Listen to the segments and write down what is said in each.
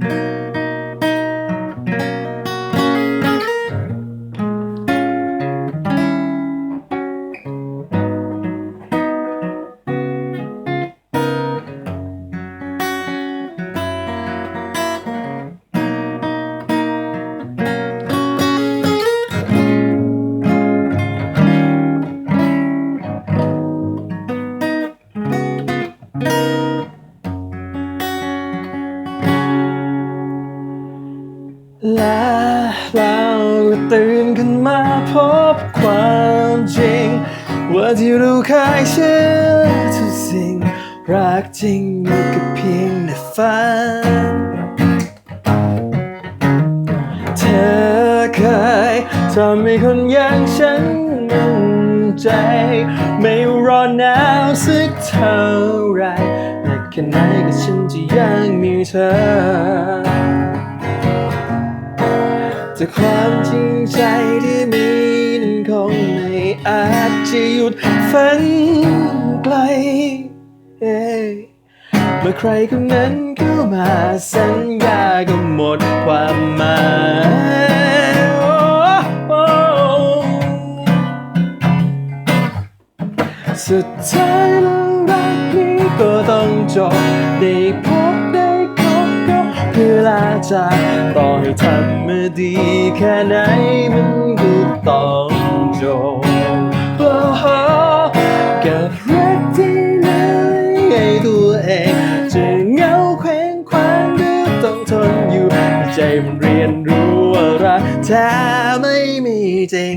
แล ตื่นขึ้นมาพบความจริง ว่าที่เราเคยเชื่อทุกสิ่ง รักจริงมีก็เพียงในฝัน เธอเคยทำให้คนอย่างฉันมั่นใจ ไม่รอนหนาวสักเท่าไรแต่แค่ไหนก็ฉันจะยังมีเธอ แต่ความจริงใจที่มีนั้นคงไม่อาจจะหยุดฝันไกล เมื่อใครคนนั้นเข้ามาสัญญาก็หมดความหมายสุดท้ายแล้วรักนี้ก็ต้องจบได้พบ ก็เพื่อลาจากต่อให้ทำมาดีแค่ไหนมันก็ต้องจบโอ้โหกับรักที่เหลยให้ตัวเองจะเงาเคว้งควางหรือต้องทนอยู่ให้ใจมันเรียนรู้ว่ารักแท้ไม่มีจริง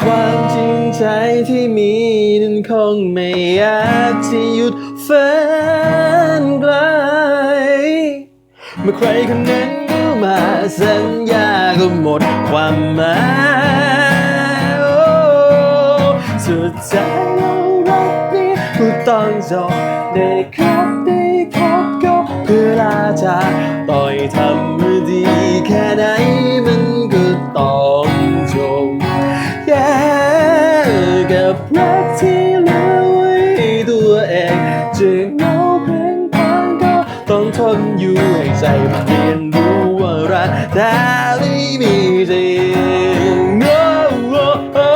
ความจริงใจที่มีนั้นคงไม่อาจจะหยุดฝันไกลเมื่อใครคนนั้นเข้ามาสัญญาก็หมดความหมายโอ้สุดท้ายแล้วรักนี้ก็ต้องจบได้คบได้พบก็เพื่อลาจากต่อยทำ นอยู่ให้ใจมันเรียนรู้ว่ารักแต่ไม่มีจริงโอ้โอ้โอ้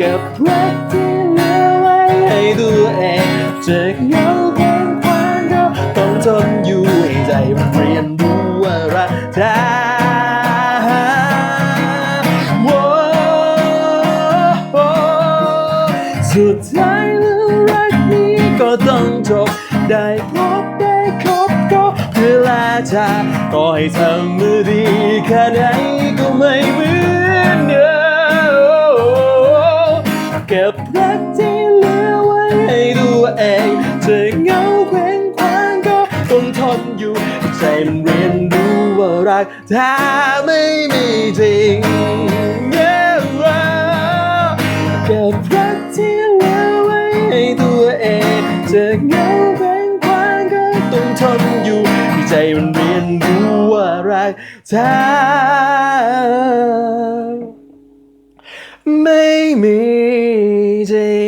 กับรักที่เหลือไว้ให้ตัวเองจะเหงาเพียงพางก็ต้องทนอยู่ให้ใจมันเรียนรู้ว่ารักแท้โอ้โอ้สุดท้ายแล้วรักนี้ก็ต้องจบได้พบได้ ลาจากต่อให้ทำมือดีแค่ไหนก็ไม่เหมือนเดิมเก็บรักที่เหลือไว้ให้ตัวเองจะเหงาเคว้งควางก็ต้องทนอยู่ให้ใจมันเรียนรู้ว่ารักแท้ไม่มีจริง รักแท้ไม่มีจริง